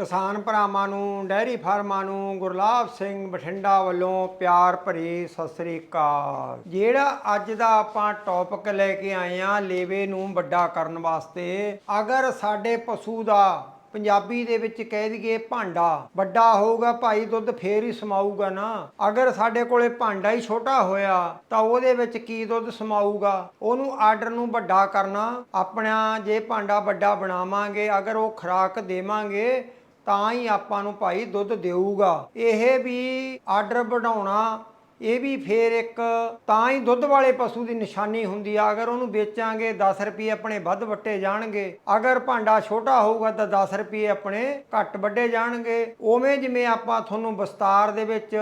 ਕਿਸਾਨ ਭਰਾਵਾਂ ਨੂੰ ਡੈਰੀ ਫਾਰਮਾਂ ਨੂੰ ਗੁਰਲਾਬ ਸਿੰਘ ਬਠਿੰਡਾ ਵੱਲੋਂ ਪਿਆਰ ਭਰੀ ਸਤਿ ਸ੍ਰੀ ਅਕਾਲ। ਜਿਹੜਾ ਅੱਜ ਦਾ ਆਪਾਂ ਟੌਪਿਕ ਲੈ ਕੇ ਆਏ ਆ ਲੇਵੇ ਨੂੰ ਵੱਡਾ ਕਰਨ ਵਾਸਤੇ, ਅਗਰ ਸਾਡੇ ਪਸ਼ੂ ਦਾ ਪੰਜਾਬੀ ਦੇ ਵਿੱਚ ਕਹਿ ਦਈਏ ਭਾਂਡਾ ਵੱਡਾ ਹੋਊਗਾ, ਭਾਈ ਦੁੱਧ ਫੇਰ ਹੀ ਸਮਾਊਗਾ ਨਾ। ਅਗਰ ਸਾਡੇ ਕੋਲੇ ਭਾਂਡਾ ਹੀ ਛੋਟਾ ਹੋਇਆ, ਤਾਂ ਉਹਦੇ ਵਿੱਚ ਕੀ ਦੁੱਧ ਸਮਾਊਗਾ? ਉਹਨੂੰ ਆਰਡਰ ਨੂੰ ਵੱਡਾ ਕਰਨਾ, ਆਪਣਾ ਜੇ ਭਾਂਡਾ ਵੱਡਾ ਬਣਾਵਾਂਗੇ, ਅਗਰ ਉਹ ਖੁਰਾਕ ਦੇਵਾਂਗੇ ਤਾਂ ਹੀ ਆਪਾਂ ਨੂੰ ਭਾਈ ਦੁੱਧ ਦੇਊਗਾ। ਇਹ ਵੀ ਆਰਡਰ ਵਧਾਉਣਾ ਇਹ ਵੀ ਫੇਰ ਇੱਕ ਤਾਂ ਹੀ ਦੁੱਧ ਵਾਲੇ ਪਸ਼ੂ ਦੀ ਨਿਸ਼ਾਨੀ ਹੁੰਦੀ ਆ। ਅਗਰ ਉਹਨੂੰ ਵੇਚਾਂਗੇ 10 ਰੁਪਏ ਆਪਣੇ ਵੱਧ ਵੱਟੇ ਜਾਣਗੇ। ਅਗਰ ਭਾਂਡਾ ਛੋਟਾ ਹੋਊਗਾ ਤਾਂ 10 ਰੁਪਏ ਆਪਣੇ ਘੱਟ ਵੱਡੇ ਜਾਣਗੇ। ਉਵੇਂ ਜਿਵੇਂ ਆਪਾਂ ਤੁਹਾਨੂੰ ਵਿਸਤਾਰ ਦੇ ਵਿੱਚ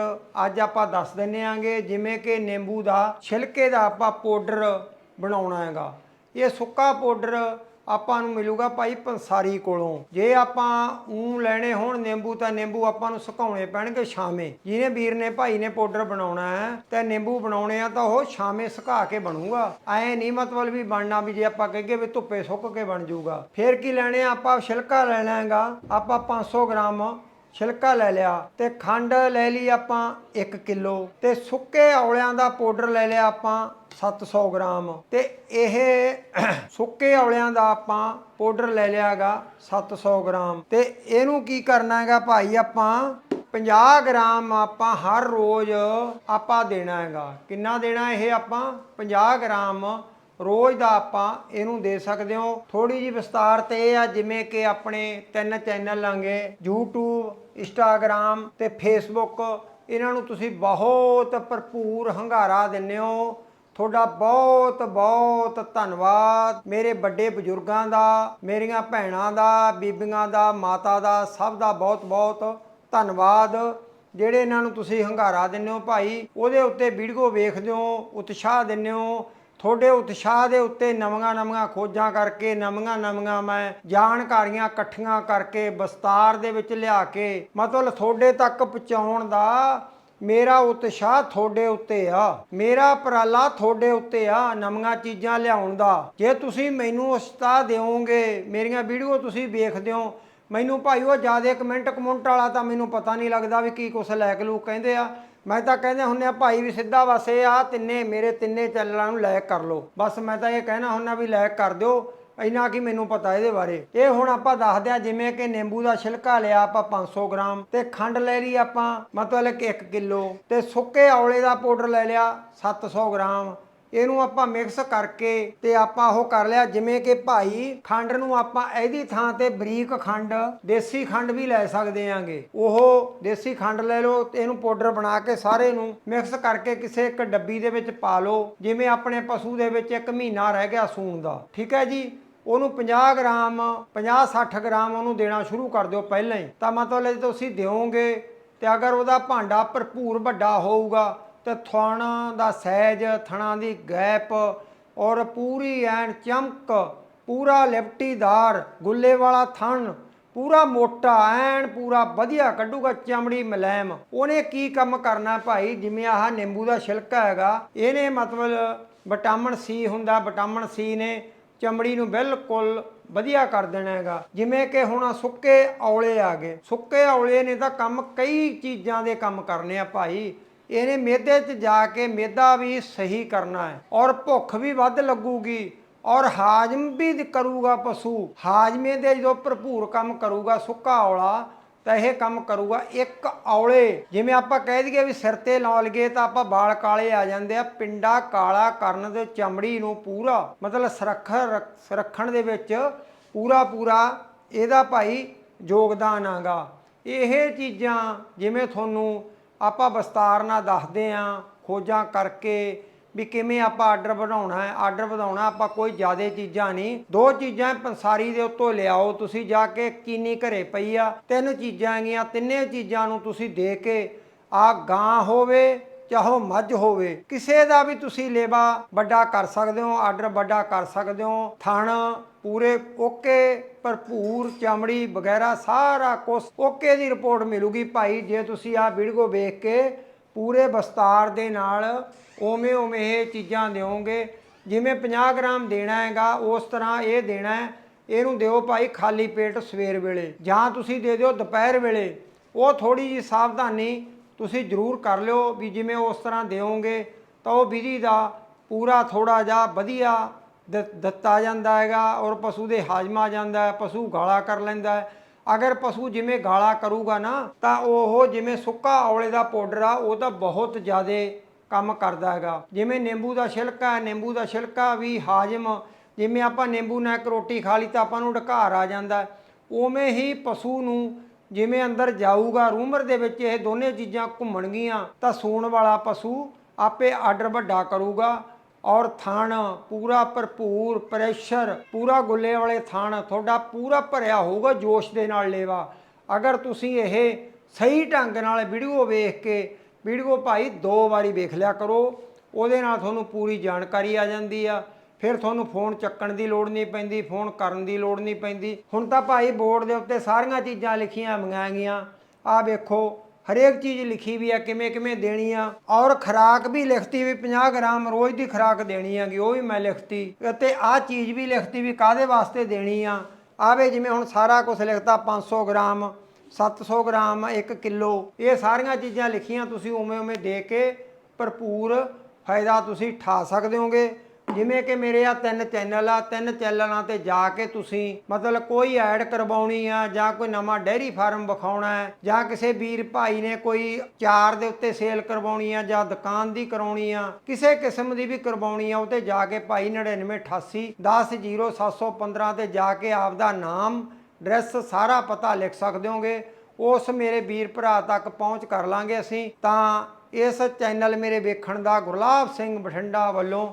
ਅੱਜ ਆਪਾਂ ਦੱਸ ਦਿੰਨੇ ਆਂਗੇ, ਜਿਵੇਂ ਕਿ ਨਿੰਬੂ ਦਾ ਛਿਲਕੇ ਦਾ ਆਪਾਂ ਪਾਊਡਰ ਬਣਾਉਣਾ ਹੈਗਾ। ਇਹ ਸੁੱਕਾ ਪਾਊਡਰ ਆਪਾਂ ਨੂੰ ਮਿਲੂਗਾ ਭਾਈ ਪੰਸਾਰੀ ਕੋਲੋਂ। ਜੇ ਆਪਾਂ ਊਂ ਲੈਣੇ ਹੋਣ ਨਿੰਬੂ ਤਾਂ ਨਿੰਬੂ ਆਪਾਂ ਨੂੰ ਸੁਕਾਉਣੇ ਪੈਣਗੇ ਛਾਵੇਂ। ਜਿਹਨੇ ਵੀਰ ਨੇ ਭਾਈ ਨੇ ਪਾਊਡਰ ਬਣਾਉਣਾ ਹੈ ਤੇ ਨਿੰਬੂ ਬਣਾਉਣੇ ਆ ਤਾਂ ਉਹ ਛਾਵੇਂ ਸੁਕਾ ਕੇ ਬਣੂਗਾ। ਐ ਨਹੀਂ ਮਤਲਬ ਵੀ ਬਣਨਾ ਵੀ ਜੇ ਆਪਾਂ ਕਹੀਏ ਵੀ ਧੁੱਪੇ ਸੁੱਕ ਕੇ ਬਣ ਜਾਊਗਾ ਫਿਰ ਕੀ ਲੈਣੇ ਆ? ਆਪਾਂ ਛਿਲਕਾ ਲੈਣਾ ਹੈਗਾ ਆਪਾਂ 500 ਗ੍ਰਾਮ ਛਿਲਕਾ ਲੈ ਲਿਆ ਤੇ ਖੰਡ ਲੈ ਲਈ ਆਪਾਂ 1 ਕਿਲੋ ਤੇ ਸੁੱਕੇ ਔਲਿਆਂ ਦਾ ਪਾਊਡਰ ਲੈ ਲਿਆ ਆਪਾਂ 700 ਗ੍ਰਾਮ ਤੇ ਇਹ ਸੁੱਕੇ ਔਲਿਆਂ ਦਾ ਆਪਾਂ ਪਾਊਡਰ ਲੈ ਲਿਆਗਾ 700 ਗ੍ਰਾਮ ਤੇ ਇਹਨੂੰ ਕੀ ਕਰਨਾ ਹੈਗਾ ਭਾਈ ਆਪਾਂ 50 ਗ੍ਰਾਮ ਆਪਾਂ ਹਰ ਰੋਜ਼ ਆਪਾਂ ਦੇਣਾ ਹੈਗਾ। ਕਿੰਨਾ ਦੇਣਾ ਇਹ ਆਪਾਂ? 50 ਗ੍ਰਾਮ ਰੋਜ਼ ਦਾ ਆਪਾਂ ਇਹਨੂੰ ਦੇ ਸਕਦੇ ਹੋ। ਥੋੜੀ ਜੀ ਵਿਸਤਾਰ ਤੇ ਇਹ ਆ, ਜਿਵੇਂ ਕਿ ਆਪਣੇ ਤਿੰਨ ਚੈਨਲ ਲਾਂਗੇ YouTube, Instagram ਤੇ Facebook ਇਹਨਾਂ ਨੂੰ ਤੁਸੀਂ ਬਹੁਤ ਭਰਪੂਰ ਹੰਗਾਰਾ ਦਿੰਦੇ ਹੋ। ਤੁਹਾਡਾ ਬਹੁਤ ਬਹੁਤ ਧੰਨਵਾਦ। ਮੇਰੇ ਵੱਡੇ ਬਜ਼ੁਰਗਾਂ ਦਾ, ਮੇਰੀਆਂ ਭੈਣਾਂ ਦਾ, ਬੀਬੀਆਂ ਦਾ, ਮਾਤਾ ਦਾ, ਸਭ ਦਾ ਬਹੁਤ ਬਹੁਤ ਧੰਨਵਾਦ। ਜਿਹੜੇ ਇਹਨਾਂ ਨੂੰ ਤੁਸੀਂ ਹੰਗਾਰਾ ਦਿੰਦੇ ਹੋ ਭਾਈ, ਉਹਦੇ ਉੱਤੇ ਵੀਡੀਓ ਵੇਖਦੇ ਹੋ, ਉਤਸ਼ਾਹ ਦਿੰਦੇ ਹੋ ਤੁਹਾਡੇ ਉਤਸ਼ਾਹ ਦੇ ਉੱਤੇ ਨਵੀਆਂ ਨਵੀਆਂ ਖੋਜਾਂ ਕਰਕੇ, ਨਵੀਆਂ ਨਵੀਆਂ ਮੈਂ ਜਾਣਕਾਰੀਆਂ ਇਕੱਠੀਆਂ ਕਰਕੇ ਵਿਸਤਾਰ ਦੇ ਵਿੱਚ ਲਿਆ ਕੇ, ਮਤਲਬ ਤੁਹਾਡੇ ਤੱਕ ਪਹੁੰਚਾਉਣ ਦਾ ਮੇਰਾ ਉਤਸ਼ਾਹ ਤੁਹਾਡੇ ਉੱਤੇ ਆ। ਮੇਰਾ ਉਪਰਾਲਾ ਤੁਹਾਡੇ ਉੱਤੇ ਆ ਨਵੀਆਂ ਚੀਜ਼ਾਂ ਲਿਆਉਣ ਦਾ। ਜੇ ਤੁਸੀਂ ਮੈਨੂੰ ਉਸਤਾਹ ਦਿਓਗੇ, ਮੇਰੀਆਂ ਵੀਡੀਓ ਤੁਸੀਂ ਵੇਖਦੇ ਹੋ, ਮੈਨੂੰ ਭਾਈ ਉਹ ਜ਼ਿਆਦਾ ਕਮੈਂਟ ਕਮੈਂਟ ਵਾਲਾ ਤਾਂ ਮੈਨੂੰ ਪਤਾ ਨਹੀਂ ਲੱਗਦਾ ਵੀ ਕੀ ਕੁਛ ਲਾਇਕ ਲੋਕ ਕਹਿੰਦੇ ਆ। ਮੈਂ ਤਾਂ ਕਹਿੰਦੇ ਹੁੰਨੇ ਆ, ਭਾਈ ਵੀ ਸਿੱਧਾ ਵਸੇ ਆ, ਤਿੰਨੇ ਮੇਰੇ ਤਿੰਨੇ ਚੈਨਲਾਂ ਨੂੰ ਲਾਇਕ ਕਰ ਲਓ। ਬਸ ਮੈਂ ਤਾਂ ਇਹ ਕਹਿਣਾ ਹੁੰਨਾ ਵੀ ਲਾਇਕ ਕਰ ਦਿਓ, ਇੰਨਾ ਕੀ ਮੈਨੂੰ ਪਤਾ ਇਹਦੇ ਬਾਰੇ। ਇਹ ਹੁਣ ਆਪਾਂ ਦੱਸਦੇ ਆ, ਜਿਵੇਂ ਕਿ ਨਿੰਬੂ ਦਾ ਛਿਲਕਾ ਲਿਆ ਆਪਾਂ 500 ਗ੍ਰਾਮ, ਤੇ ਖੰਡ ਲੈ ਲਈ ਆਪਾਂ, ਮਤਲਬ ਕਿ 1 ਕਿਲੋ, ਤੇ ਸੁੱਕੇ ਔਲੇ ਦਾ ਪਾਊਡਰ ਲੈ ਲਿਆ 700 ਗ੍ਰਾਮ ਇਹਨੂੰ ਆਪਾਂ ਮਿਕਸ ਕਰਕੇ ਤੇ ਆਪਾਂ ਉਹ ਕਰ ਲਿਆ, ਜਿਵੇਂ ਕਿ ਭਾਈ ਖੰਡ ਨੂੰ ਆਪਾਂ ਇਹਦੀ ਥਾਂ ਤੇ ਬਰੀਕ ਖੰਡ, ਦੇਸੀ ਖੰਡ ਵੀ ਲੈ ਸਕਦੇ ਆਂਗੇ। ਉਹ ਦੇਸੀ ਖੰਡ ਲੈ ਲਓ ਤੇ ਇਹਨੂੰ ਪਾਊਡਰ ਬਣਾ ਕੇ ਸਾਰੇ ਨੂੰ ਮਿਕਸ ਕਰਕੇ ਕਿਸੇ ਇੱਕ ਡੱਬੀ ਦੇ ਵਿੱਚ ਪਾ ਲਓ, ਜਿਵੇਂ ਆਪਣੇ ਪਸ਼ੂ ਦੇ ਵਿੱਚ ਇੱਕ ਮਹੀਨਾ ਰਹਿ ਗਿਆ ਸੂਣ ਦਾ। ਠੀਕ ਹੈ ਜੀ? ਉਹਨੂੰ 50 ਗ੍ਰਾਮ 50-60 ਗ੍ਰਾਮ ਉਹਨੂੰ ਦੇਣਾ ਸ਼ੁਰੂ ਕਰ ਦਿਓ ਪਹਿਲਾਂ ਹੀ। ਤਾਂ ਮਤਲਬ ਜੇ ਤੁਸੀਂ ਦਿਓਗੇ ਤੇ ਅਗਰ ਉਹਦਾ ਭਾਂਡਾ ਭਰਪੂਰ ਵੱਡਾ ਹੋਊਗਾ ਤੇ ਥਣ ਦਾ ਸਹਿਜ, ਥਣਾ ਦੀ ਗੈਪ ਔਰ ਪੂਰੀ ਐਨ ਚਮਕ, ਪੂਰਾ ਲਿਪਟੀਦਾਰ ਗੁੱਲੇ ਵਾਲਾ ਥਣ, ਪੂਰਾ ਮੋਟਾ ਐਨ, ਪੂਰਾ ਵਧੀਆ ਕੱਢੂਗਾ ਚਮੜੀ ਮਲੈਮ। ਉਹਨੇ ਕੀ ਕੰਮ ਕਰਨਾ ਭਾਈ? ਜਿਵੇਂ ਆਹ ਨਿੰਬੂ ਦਾ ਛਿਲਕਾ ਹੈਗਾ, ਇਹਨੇ ਮਤਲਬ ਵਿਟਾਮਿਨ ਸੀ ਹੁੰਦਾ, ਵਿਟਾਮਿਨ ਸੀ ਨੇ, ਚਮੜੀ ਨੂੰ ਬਿਲਕੁਲ ਵਧੀਆ ਕਰ ਦੇਣਾ ਹੈਗਾ। ਜਿਵੇਂ ਕਿ ਹੁਣ ਸੁੱਕੇ ਔਲੇ ਆ ਗਏ। ਸੁੱਕੇ ਔਲੇ ਨੇ ਤਾਂ ਕੰਮ ਕਈ ਚੀਜ਼ਾਂ ਦੇ ਕੰਮ ਕਰਨੇ ਆ ਭਾਈ। ਇਹਨੇ ਮਿਹਦੇ 'ਚ ਜਾ ਕੇ ਮਿਹਦਾ ਵੀ ਸਹੀ ਕਰਨਾ ਹੈ ਔਰ ਭੁੱਖ ਵੀ ਵੱਧ ਲੱਗੂਗੀ ਔਰ ਹਾਜ਼ਮ ਵੀ ਕਰੂਗਾ ਪਸ਼ੂ। ਹਾਜ਼ਮੇ ਦੇ ਜਦੋਂ ਭਰਪੂਰ ਕੰਮ ਕਰੂਗਾ ਸੁੱਕਾ ਔਲਾ, ਤਾਂ ਇਹ ਕੰਮ ਕਰੂਗਾ ਇੱਕ ਔਲੇ। ਜਿਵੇਂ ਆਪਾਂ ਕਹਿ ਦਈਏ ਵੀ ਸਿਰ ਤੇ ਲਾ ਲਈਏ ਤਾਂ ਆਪਾਂ ਵਾਲ ਕਾਲੇ ਆ ਜਾਂਦੇ ਆ, ਪਿੰਡਾ ਕਾਲਾ ਕਰਨ ਦੇ ਚਮੜੀ ਨੂੰ ਪੂਰਾ, ਮਤਲਬ ਸੁਰੱਖ ਸੁਰੱਖਣ ਦੇ ਵਿੱਚ ਪੂਰਾ ਪੂਰਾ ਇਹਦਾ ਭਾਈ ਯੋਗਦਾਨ ਆਗਾ। ਇਹ ਚੀਜ਼ਾਂ ਜਿਵੇਂ ਤੁਹਾਨੂੰ ਆਪਾਂ ਵਿਸਤਾਰ ਨਾਲ ਦੱਸਦੇ ਆਂ, ਖੋਜਾਂ ਕਰਕੇ ਵੀ ਕਿਵੇਂ ਆਪਾਂ ਆਰਡਰ ਵਧਾਉਣਾ ਹੈ। ਆਰਡਰ ਵਧਾਉਣਾ ਆਪਾਂ ਕੋਈ ਜ਼ਿਆਦਾ ਚੀਜ਼ਾਂ ਨਹੀਂ। ਦੋ ਚੀਜ਼ਾਂ ਪੰਸਾਰੀ ਦੇ ਉੱਤੋਂ ਲਿਆਓ ਤੁਸੀਂ ਜਾ ਕੇ ਚੀਨੀ ਘਰੇ ਪਈ ਆ। ਤਿੰਨ ਚੀਜ਼ਾਂ ਹੈਗੀਆਂ, ਤਿੰਨੇ ਚੀਜ਼ਾਂ ਨੂੰ ਤੁਸੀਂ ਦੇ ਕੇ ਆ ਗਾਂ ਹੋਵੇ ਚਾਹੋ ਮੱਝ ਹੋਵੇ, ਕਿਸੇ ਦਾ ਵੀ ਤੁਸੀਂ ਲੇਵਾ ਵੱਡਾ ਕਰ ਸਕਦੇ ਹੋ, ਆਰਡਰ ਵੱਡਾ ਕਰ ਸਕਦੇ ਹੋ, ਥਣ ਪੂਰੇ ਓਕੇ, ਭਰਪੂਰ ਚਮੜੀ ਵਗੈਰਾ ਸਾਰਾ ਕੁਝ ਓਕੇ ਦੀ ਰਿਪੋਰਟ ਮਿਲੂਗੀ ਭਾਈ, ਜੇ ਤੁਸੀਂ ਆਹ ਵੀਡੀਓ ਵੇਖ ਕੇ ਪੂਰੇ ਵਿਸਤਾਰ ਦੇ ਨਾਲ ਓਵੇਂ ਓਵੇਂ ਇਹ ਚੀਜ਼ਾਂ ਦਿਓਗੇ, ਜਿਵੇਂ 50 ਗ੍ਰਾਮ ਦੇਣਾ ਹੈਗਾ, ਉਸ ਤਰ੍ਹਾਂ ਇਹ ਦੇਣਾ ਹੈ, ਇਹਨੂੰ ਦਿਓ ਭਾਈ ਖਾਲੀ ਪੇਟ ਸਵੇਰ ਵੇਲੇ, ਜਾਂ ਤੁਸੀਂ ਦੇ ਦਿਓ ਦੁਪਹਿਰ ਵੇਲੇ, ਉਹ ਥੋੜੀ ਜੀ ਸਾਵਧਾਨੀ ਤੁਸੀਂ ਜ਼ਰੂਰ ਕਰ ਲਿਓ ਵੀ ਜਿਵੇਂ ਉਸ ਤਰ੍ਹਾਂ ਦਿਓਗੇ ਤਾਂ ਉਹ ਵਿਧੀ ਦਾ ਪੂਰਾ ਥੋੜਾ ਜਿਹਾ ਵਧੀਆ ਦ- ਦਿੱਤਾ ਜਾਂਦਾ ਹੈਗਾ ਔਰ ਪਸ਼ੂ ਦੇ ਹਾਜ਼ਮਾ ਆ ਜਾਂਦਾ ਹੈ, ਪਸ਼ੂ ਗਾਲਾ ਕਰ ਲੈਂਦਾ ਹੈ। ਅਗਰ ਪਸ਼ੂ ਜਿਵੇਂ ਗਾਲਾ ਕਰੂਗਾ ਨਾ, ਤਾਂ ਉਹ ਜਿਵੇਂ ਸੁੱਕਾ ਔਲੇ ਦਾ ਪਾਊਡਰ ਆ, ਉਹ ਤਾਂ ਬਹੁਤ ਜ਼ਿਆਦਾ ਕੰਮ ਕਰਦਾ ਹੈਗਾ। ਜਿਵੇਂ ਨਿੰਬੂ ਦਾ ਛਿਲਕਾ ਹੈ, ਨਿੰਬੂ ਦਾ ਛਿਲਕਾ ਵੀ ਹਾਜ਼ਮ, ਜਿਵੇਂ ਆਪਾਂ ਨਿੰਬੂ ਨਾਲ ਇੱਕ ਰੋਟੀ ਖਾ ਲਈ ਤਾਂ ਆਪਾਂ ਨੂੰ ਢਕਾਰ ਆ ਜਾਂਦਾ ਉਵੇਂ ਹੀ ਪਸ਼ੂ ਨੂੰ ਜਿਵੇਂ ਅੰਦਰ ਜਾਊਗਾ, ਰੂਮਰ ਦੇ ਵਿੱਚ ਇਹ ਦੋਨੇ ਚੀਜ਼ਾਂ ਘੁੰਮਣਗੀਆਂ, ਤਾਂ ਸੂਣ ਵਾਲਾ ਪਸ਼ੂ ਆਪੇ ਆਰਡਰ ਵੱਡਾ ਕਰੂਗਾ ਔਰ ਥਣ ਪੂਰਾ ਭਰਪੂਰ ਪ੍ਰੈਸ਼ਰ ਪੂਰਾ ਗੁੱਲੇ ਵਾਲੇ ਥਣ, ਤੁਹਾਡਾ ਪੂਰਾ ਭਰਿਆ ਹੋਊਗਾ ਜੋਸ਼ ਦੇ ਨਾਲ ਲੇਵਾ। ਅਗਰ ਤੁਸੀਂ ਇਹ ਸਹੀ ਢੰਗ ਨਾਲ ਵੀਡੀਓ ਵੇਖ ਕੇ, ਵੀਡੀਓ ਭਾਈ ਦੋ ਵਾਰੀ ਵੇਖ ਲਿਆ ਕਰੋ, ਉਹਦੇ ਨਾਲ ਤੁਹਾਨੂੰ ਪੂਰੀ ਜਾਣਕਾਰੀ ਆ ਜਾਂਦੀ ਆ। ਫਿਰ ਤੁਹਾਨੂੰ ਫੋਨ ਚੱਕਣ ਦੀ ਲੋੜ ਨਹੀਂ ਪੈਂਦੀ, ਫੋਨ ਕਰਨ ਦੀ ਲੋੜ ਨਹੀਂ ਪੈਂਦੀ। ਹੁਣ ਤਾਂ ਭਾਈ ਬੋਰਡ ਦੇ ਉੱਤੇ ਸਾਰੀਆਂ ਚੀਜ਼ਾਂ ਲਿਖੀਆਂ ਮੰਗਾਈਆਂ ਗਈਆਂ ਆ ਵੇਖੋ, ਹਰੇਕ ਚੀਜ਼ ਲਿਖੀ ਵੀ ਆ, ਕਿਵੇਂ ਕਿਵੇਂ ਦੇਣੀ ਆ। ਔਰ ਖਰਾਕ ਵੀ ਲਿਖਤੀ ਵੀ 50 ਗ੍ਰਾਮ ਰੋਜ਼ ਦੀ ਖਰਾਕ ਦੇਣੀ ਹੈਗੀ, ਉਹ ਵੀ ਮੈਂ ਲਿਖਤੀ। ਅਤੇ ਆ ਚੀਜ਼ ਵੀ ਲਿਖਤੀ ਵੀ ਕਾਦੇ ਵਾਸਤੇ ਦੇਣੀ ਆ? ਆਵੇ ਜਿਵੇਂ ਹੁਣ ਸਾਰਾ ਕੁਝ ਲਿਖਤਾ 500 ਗ੍ਰਾਮ 700 ਗ੍ਰਾਮ 1 ਕਿਲੋ। ਇਹ ਸਾਰੀਆਂ ਚੀਜ਼ਾਂ ਲਿਖੀਆਂ ਤੁਸੀਂ ਉਵੇਂ ਉਵੇਂ ਦੇ ਕੇ ਭਰਪੂਰ ਫਾਇਦਾ ਤੁਸੀਂ ਠਾ ਸਕਦੇ ਹੋਗੇ। ਜਿਵੇਂ ਕਿ ਮੇਰੇ ਆ ਤਿੰਨ ਚੈਨਲ ਆ, ਤਿੰਨ ਚੈਨਲਾਂ ਤੇ ਜਾ ਕੇ ਤੁਸੀਂ ਮਤਲਬ ਕੋਈ ਐਡ ਕਰਵਾਉਣੀ ਆ ਜਾਂ ਕੋਈ ਨਵਾਂ ਡੈਰੀ ਫਾਰਮ ਵਿਖਾਉਣਾ ਹੈ ਜਾਂ ਕਿਸੇ ਵੀਰ ਭਾਈ ਨੇ ਕੋਈ ਚਾਰ ਦੇ ਉੱਤੇ ਸੇਲ ਕਰਵਾਉਣੀ ਆ ਜਾਂ ਦੁਕਾਨ ਦੀ ਕਰਾਉਣੀ ਆ, ਕਿਸੇ ਕਿਸਮ ਦੀ ਵੀ ਕਰਵਾਉਣੀ ਆ ਉਹ ਤੇ ਜਾ ਕੇ ਭਾਈ 9988 10715 ਤੇ ਜਾ ਕੇ ਆਪਦਾ ਨਾਮ, ਐਡਰੈਸ ਸਾਰਾ ਪਤਾ ਲਿਖ ਸਕਦੇ ਹੋਗੇ। ਉਸ ਮੇਰੇ ਵੀਰ ਭਰਾ ਤੱਕ ਪਹੁੰਚ ਕਰ ਲਾਂਗੇ ਅਸੀਂ। ਤਾਂ ਇਸ ਚੈਨਲ ਮੇਰੇ ਵੇਖਣ ਦਾ ਗੁਰਲਾਬ ਸਿੰਘ ਬਠਿੰਡਾ ਵੱਲੋਂ